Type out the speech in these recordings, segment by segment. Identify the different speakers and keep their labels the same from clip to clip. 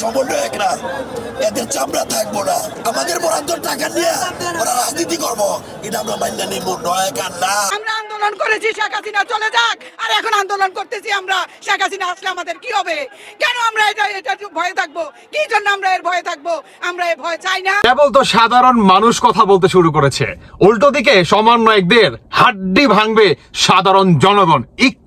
Speaker 1: সমন্বয়করা এদের চামড়া থাকব না। আমাদের বরাদ্দ টাকা নিয়ে ওরা রাজনীতি করব। এটা আমরা মান্য নিব নয়কার না।
Speaker 2: আমরা আন্দোলন করেছি শেখ হাসিনা চলে যাক। আর এখন আন্দোলন করতেছি আমরা শেখ হাসিনা আসলে আমাদের কি হবে? কেন আমরা এটা এটা ভয়ে থাকব? কি জন্য আমরা এর ভয়ে থাকব? আমরা এর ভয় চাই না।
Speaker 3: কেবল তো সাধারণ মানুষ কথা বলতে শুরু করেছে। উল্টো দিকে সমন্বয়কদের হাড্ডি ভাঙবে সাধারণ জনগণ।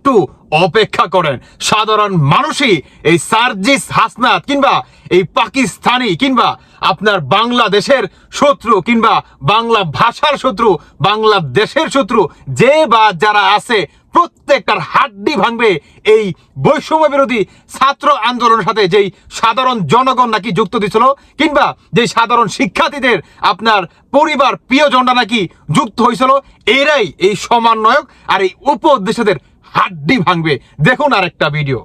Speaker 3: একটু অপেক্ষা করেন। সাধারণ মানুষই এই সার্জিস হাসনাত কিংবা এই পাকিস্তানি কিংবা আপনার বাংলাদেশের শত্রু কিংবা বাংলা ভাষার শত্রু, বাংলাদেশের শত্রু, যে বা যারা আছে, প্রত্যেকটার হাড্ডি ভাঙবে এই বৈষম্য বিরোধী ছাত্র আন্দোলনের সাথে যেই সাধারণ জনগণ নাকি যুক্ত দিছিল কিংবা যে সাধারণ শিক্ষার্থীদের আপনার পরিবার প্রিয়জনরা নাকি যুক্ত হয়েছিল, এরাই এই সমন্বয়ক আর এই উপদেষ্টাদের হাড্ডি ভাঙবে। দেখুন আরেকটা ভিডিও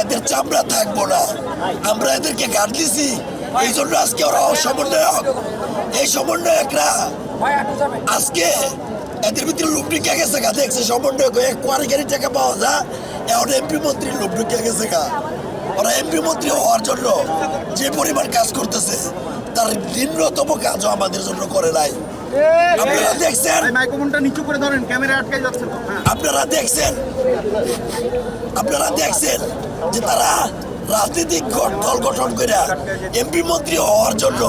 Speaker 1: এদের চামড়া থাকব না। আমরা এদেরকে গাড় দিছি। এই জন্য আজকে ওরা এই সমন্বয়করা আজকে এদের ভিতরে লোক ঢুকে গেছে গা। দেখছে সমন্বয়ক হয়ে কোয়ারিগারি টাকা পাওয়া যায়। এখন এমপি মন্ত্রীর লোক ঢুকে গেছে গা। ওরা এমপি মন্ত্রী হওয়ার জন্য যে পরিমাণ কাজ করতেছে, তার নিম্নতম কাজও আমাদের জন্য করে নাই। আপনারা দেখছেন
Speaker 4: মাইক্রোফোনটা নিচু করে ধরেন ক্যামেরা আটকে যাচ্ছে তো। হ্যাঁ।
Speaker 1: আপনারা দেখছেন? আপনারা দেখছেন যে তারা রাজনৈতিক দল গঠন করে এমপি মন্ত্রী হওয়ার জন্য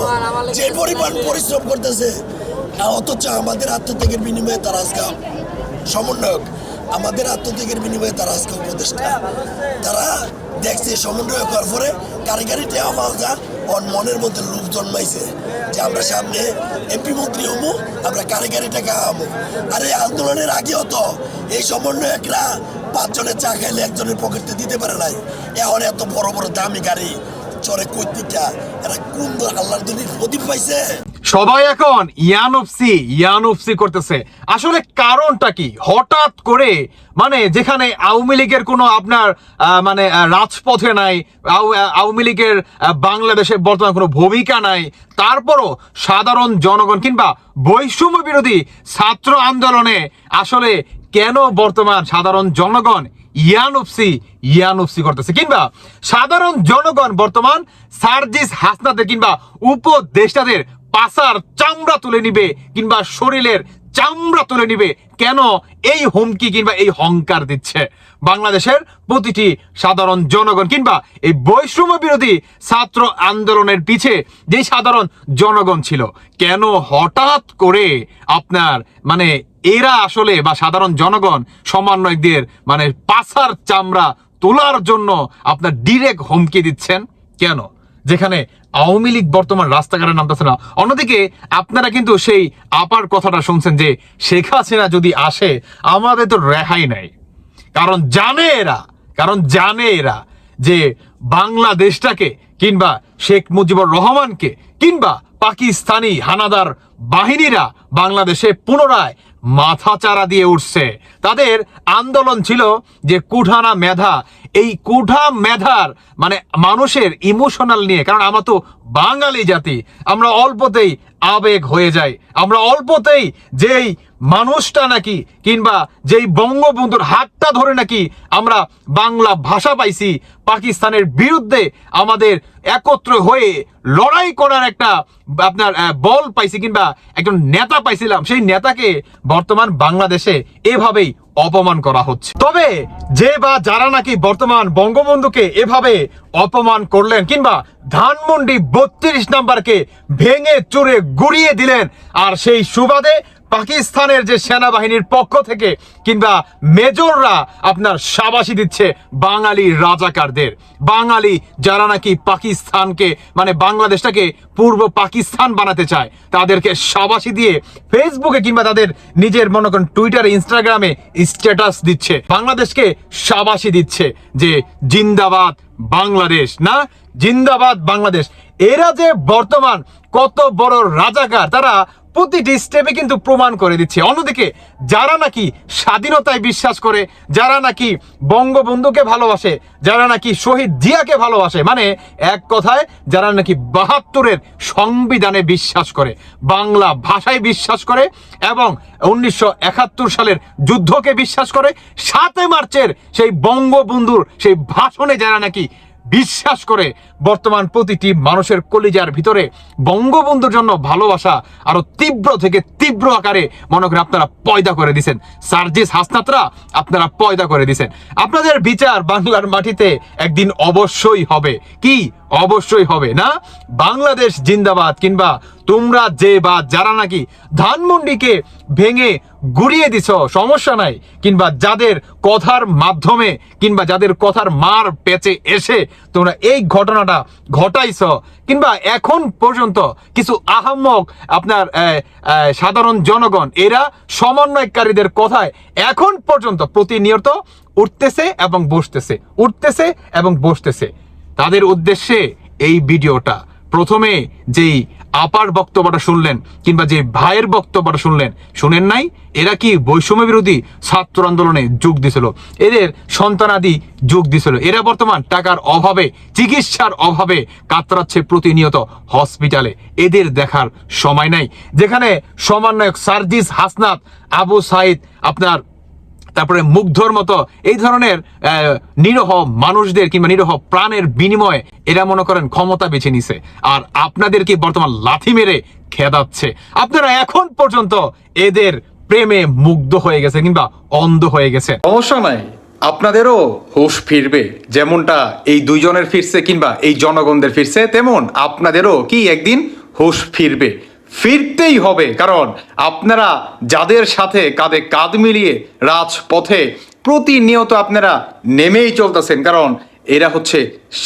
Speaker 1: যে পরিমাণ পরিশ্রম করতেছে অথচ আমাদের আত্মত্যাগের বিনিময়ে তারা আজকে সমন্বয়ক আমাদের আত্মত্যাগের বিনিময়ে তারা আজকে উপদেষ্টা। তারা দেখছে সমন্বয় করার পরে কারিগরি টেওয়া পাওয়া যা, ওর মনের মধ্যে লোভ জন্মাইছে যে আমরা সামনে এমপি মন্ত্রী হব আমরা কারিগরি টাকা হব আর এই আন্দোলনের আগেও তো এই সমন্বয়করা পাঁচজনের চা খাইলে একজনের পকেটে দিতে পারে নাই। এখন এত বড় বড় দামি গাড়ি, চরে কৈতিকা এরা কোন আল্লাহর দুনির প্রদীপ পাইছে?
Speaker 3: সবাই এখন ইয়ানুফসি ইয়ানুফসি করতেছে। আসলে কারণটা কি? হঠাৎ করে মানে যেখানে আওয়ামী লীগের কোনো আপনার মানে রাজপথে নাই আওয়ামী লীগের বাংলাদেশে বর্তমান কোনো ভূমিকা নাই, তারপরও সাধারণ জনগণ কিংবা বৈষম্য বিরোধী ছাত্র আন্দোলনে আসলে কেন বর্তমান সাধারণ জনগণ ইয়ানুফসি ইয়ানুফসি করতেছে? কিংবা সাধারণ জনগণ বর্তমান সার্জিস হাসনাদের কিংবা উপদেষ্টাদের পাসার চামড়া তুলে নিবে কিংবা শরীরের চামড়া তুলে নিবে, কেন এই হুমকি কিংবা এই হংকার দিচ্ছে? বাংলাদেশের প্রতিটি সাধারণ জনগণ কিংবা এই বৈষম্য বিরোধী ছাত্র আন্দোলনের পিছে যে সাধারণ জনগণ ছিল, কেন হঠাৎ করে আপনার মানে এরা আসলে বা সাধারণ জনগণ সমন্বয়কদের মানে পাছার চামড়া তোলার জন্য আপনার ডিরেক্ট হুমকি দিচ্ছেন? কেন? যেখানে আওয়ামী লীগ বর্তমান রাস্তাঘাটে নামতেছে না। অন্যদিকে আপনারা কিন্তু সেই আপার কথাটা শুনছেন যে শেখ হাসিনা যদি আসে, আমাদের তো রেহাই নাই। কারণ জানে এরা, কারণ জানে এরা যে বাংলাদেশটাকে কিংবা শেখ মুজিবুর রহমানকে কিংবা পাকিস্তানি হানাদার বাহিনীরা বাংলাদেশে পুনরায় মাথাচাড়া দিয়ে উঠছে। তাদের আন্দোলন ছিল যে কুঠানা মেধা এই কুঠা মেধার মানে মানুষের ইমোশনাল নিয়ে, কারণ আমরা তো বাঙালি জাতি, আমরা অল্পতেই আবেগ হয়ে যাই, আমরা অল্পতেই যেই মানুষটা নাকি কিংবা যেই বঙ্গবন্ধুর হাতটা ধরে নাকি আমরা বাংলা ভাষা পাইছি, পাকিস্তানের বিরুদ্ধে আমাদের একত্র হয়ে লড়াই করার একটা আপনার বল পাইছি কিংবা একজন নেতা পাইছিলাম, সেই নেতাকে বর্তমান বাংলাদেশে এভাবেই অপমান করা হচ্ছে। তবে যে বা যারা নাকি বর্তমান বঙ্গবন্ধুকে এভাবে অপমান করলেন কিংবা ধানমন্ডি বত্রিশ নাম্বারকে ভেঙে চুরে গুড়িয়ে দিলেন, আর সেই সুবাদে পাকিস্তানের যে সেনাবাহিনীর পক্ষ থেকে কিংবা মেজররা আপনার সাবাসী দিচ্ছে বাঙালি রাজাকারদের। বাঙালি যারা নাকি পাকিস্তানকে মানে বাংলাদেশটাকে পূর্ব পাকিস্তান বানাতে চায়, তাদেরকে সাবাসী দিয়ে ফেসবুকে কিংবা তাদের নিজের মনে করেন টুইটারে ইনস্টাগ্রামে স্ট্যাটাস দিচ্ছে। বাংলাদেশকে সাবাসী দিচ্ছে যে জিন্দাবাদ বাংলাদেশ, না? জিন্দাবাদ বাংলাদেশ। এরা যে বর্তমান কত বড় রাজাকার। তারা প্রতিটি স্টেপে কিন্তু প্রমাণ করে দিচ্ছে। অন্যদিকে, যারা নাকি স্বাধীনতায় বিশ্বাস করে, যারা নাকি বঙ্গবন্ধুকে ভালোবাসে, যারা নাকি শহীদ জিয়াকে ভালোবাসে মানে এক কথায়, যারা নাকি বাহাত্তরের সংবিধানে বিশ্বাস করে, বাংলা ভাষায় বিশ্বাস করে এবং উনিশশো একাত্তর সালের যুদ্ধকে বিশ্বাস করে, সাতই মার্চের সেই বঙ্গবন্ধুর সেই ভাষণে যারা নাকি
Speaker 5: বিশ্বাস করে বর্তমান প্রতিটি মানুষের কলিজার ভিতরে বঙ্গবন্ধুর জন্য ভালোবাসা আরও তীব্র থেকে তীব্র আকারে মনে করে আপনারা পয়দা করে দিছেন। সার্জিস হাসনাতরা আপনারা পয়দা করে দিছেন। আপনাদের বিচার বাংলার মাটিতে একদিন অবশ্যই হবে। কি? অবশ্যই হবে, না? বাংলাদেশ জিন্দাবাদ, কিংবা তোমরা যে বা যারা নাকি ধানমন্ডিকে ভেঙে গুড়িয়ে দিছ, সমস্যা নাই, কিংবা যাদের কথার মাধ্যমে, কিংবা যাদের কথার মার পেঁচে এসে তোমরা এই ঘটনাটা ঘটাইছ, কিংবা এখন পর্যন্ত কিছু আহাম্মক আপনার সাধারণ জনগণ, এরা সমন্বয়কারীদের কথায় এখন পর্যন্ত প্রতিনিয়ত উঠতেছে এবং বসতেছে, উঠতেছে এবং বসতেছে। তাদের উদ্দেশ্যে এই ভিডিওটা। প্রথমে যেই আপার বক্তব্যটা শুনলেন কিংবা যে ভাইয়ের বক্তব্যটা শুনলেন, শুনেন নাই? এরা কি বৈষম্য বিরোধী ছাত্র আন্দোলনে যোগ দিছিল? এদের সন্তানাদি যোগ দিছিল। এরা বর্তমান টাকার অভাবে, চিকিৎসার অভাবে কাতরাচ্ছে প্রতিনিয়ত হসপিটালে। এদের দেখার সময় নাই। যেখানে সমন্বয়ক সার্জিস হাসনাত আবু সাইদ আপনার তারপরে মুগ্ধর মতো এই ধরনের নিরহ মানুষদের কিংবা নিরহ প্রাণের বিনিময়ে এরা মনে করেন ক্ষমতা বেছে নিছে। আর আপনাদেরকে বর্তমান লাথি মেরে খেদাচ্ছে? আপনারা এখন পর্যন্ত এদের প্রেমে মুগ্ধ হয়ে গেছে কিংবা অন্ধ হয়ে গেছে
Speaker 3: সমস্যা নাই। আপনাদেরও হুশ ফিরবে। যেমনটা এই দুইজনের ফিরছে কিংবা এই জনগণদের ফিরছে, তেমন আপনাদেরও কি একদিন হুশ ফিরবে। ফিরতেই হবে। কারণ আপনারা যাদের সাথে কাঁধে কাঁধ মিলিয়ে রাজপথে প্রতিনিয়ত আপনারা নেমেই চলতেছেন, কারণ এরা হচ্ছে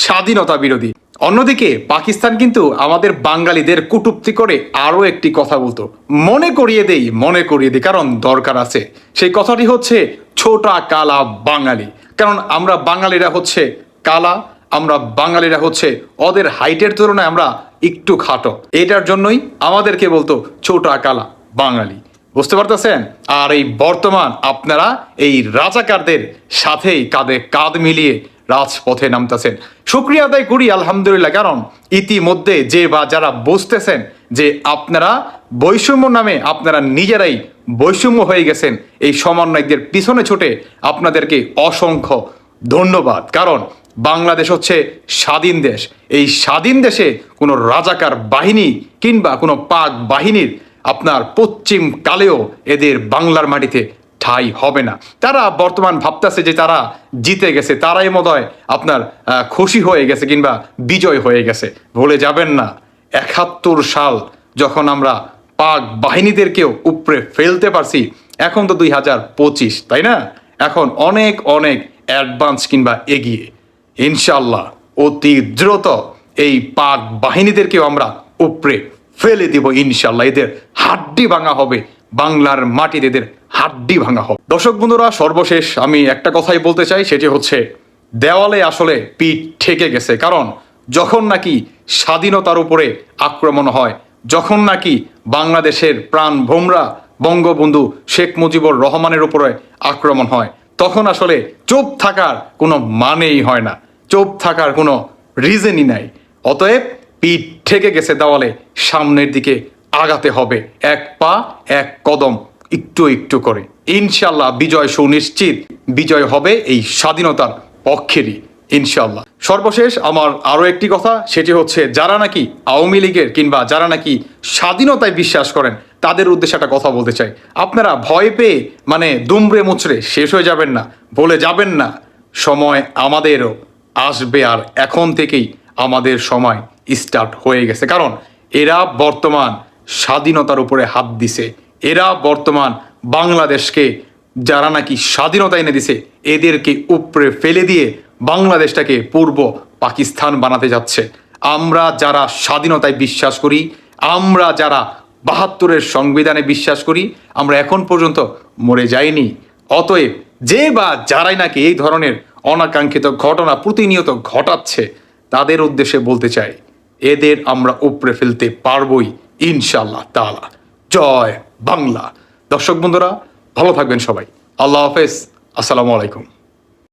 Speaker 3: স্বাধীনতা বিরোধী। অন্যদিকে পাকিস্তান কিন্তু আমাদের বাঙালিদের কুটুপ্তি করে আরও একটি কথা বলতো। মনে করিয়ে দেই, মনে করিয়ে দিই, কারণ দরকার আছে। সেই কথাটি হচ্ছে ছোটা কালা বাঙালি। কারণ আমরা বাঙালিরা হচ্ছে কালা, আমরা বাঙালিরা হচ্ছে ওদের হাইটের তুলনায় আমরা একটু খাটো। এটার জন্যই আমাদেরকে বলতো ছোটা কালা বাঙালি। বুঝতে পারতেছেন? আর এই বর্তমান আপনারা এই রাজাকারদের সাথেই কাঁধে কাঁধ মিলিয়ে রাজপথে নামতেছেন। শুক্রিয়া আদায় করি, আলহামদুলিল্লাহ। কারণ ইতিমধ্যে যে বা যারা বুঝতেছেন যে আপনারা বৈষম্য নামে আপনারা নিজেরাই বৈষম্য হয়ে গেছেন, এই সমন্বয়কদের পিছনে ছুটে আপনাদেরকে অসংখ্য ধন্যবাদ। কারণ বাংলাদেশ হচ্ছে স্বাধীন দেশ। এই স্বাধীন দেশে কোনো রাজাকার বাহিনী কিংবা কোনো পাক বাহিনীর আপনার পশ্চিম কালেও এদের বাংলার মাটিতে ঠাই হবে না। তারা বর্তমান ভাবতেছে যে তারা জিতে গেছে, তারাই মদয় আপনার খুশি হয়ে গেছে কিংবা বিজয় হয়ে গেছে। ভুলে যাবেন না, একাত্তর সাল যখন আমরা পাক বাহিনীদেরকেও উপরে ফেলতে পারছি, এখন তো দুই হাজার পঁচিশ, তাই না? এখন অনেক অনেক অ্যাডভান্স কিংবা এগিয়ে। ইনশাল্লাহ অতি দ্রুত এই পাক বাহিনীদেরকেও আমরা উপরে ফেলে দিব ইনশাল্লাহ এদের হাড্ডি ভাঙা হবে, বাংলার মাটিতে এদের হাড্ডি ভাঙা হবে। দর্শক বন্ধুরা, সর্বশেষ আমি একটা কথাই বলতে চাই, সেটি হচ্ছে দেওয়ালে আসলে পিঠ ঠেকে গেছে। কারণ যখন নাকি স্বাধীনতার উপরে আক্রমণ হয়, যখন নাকি বাংলাদেশের প্রাণ ভোমরা বঙ্গবন্ধু শেখ মুজিবুর রহমানের উপরে আক্রমণ হয়, তখন আসলে চুপ থাকার কোনো মানেই হয় না। চুপ থাকার কোনো রিজনই নাই। অতএব পিঠ ঠেকে গেছে দেওয়ালে, সামনের দিকে আগাতে হবে। এক পা, এক কদম, একটু একটু করে। ইনশাল্লাহ বিজয় সুনিশ্চিত, বিজয় হবে এই স্বাধীনতার পক্ষেরই ইনশাল্লাহ সর্বশেষ আমার আরও একটি কথা, সেটি হচ্ছে যারা নাকি আওয়ামী লীগের কিংবা যারা নাকি স্বাধীনতায় বিশ্বাস করেন, তাদের উদ্দেশ্যে একটা কথা বলতে চাই। আপনারা ভয় পেয়ে মানে দুমড়ে মুচড়ে শেষ হয়ে যাবেন না, বলে যাবেন না। সময় আমাদেরও। আসবে আর এখন থেকেই আমাদের সময় স্টার্ট হয়ে গেছে। কারণ এরা বর্তমান স্বাধীনতার উপরে হাত দিছে। এরা বর্তমান বাংলাদেশকে যারা নাকি স্বাধীনতা এনে দিছে, এদেরকে উপরে ফেলে দিয়ে বাংলাদেশটাকে পূর্ব পাকিস্তান বানাতে যাচ্ছে। আমরা যারা স্বাধীনতায় বিশ্বাস করি, আমরা যারা বাহাত্তরের সংবিধানে বিশ্বাস করি, আমরা এখন পর্যন্ত মরে যাইনি। অতএব যে বা যারাই নাকি এই ধরনের অনাকাঙ্ক্ষিত ঘটনা প্রতিনিয়ত ঘটাচ্ছে, তাদের উদ্দেশ্যে বলতে চাই, এদের আমরা উপরে ফেলতে পারবই ইনশাল্লাহ তালা জয় বাংলা। দর্শক বন্ধুরা, ভালো থাকবেন সবাই। আল্লাহ হাফেজ। আসসালামু আলাইকুম।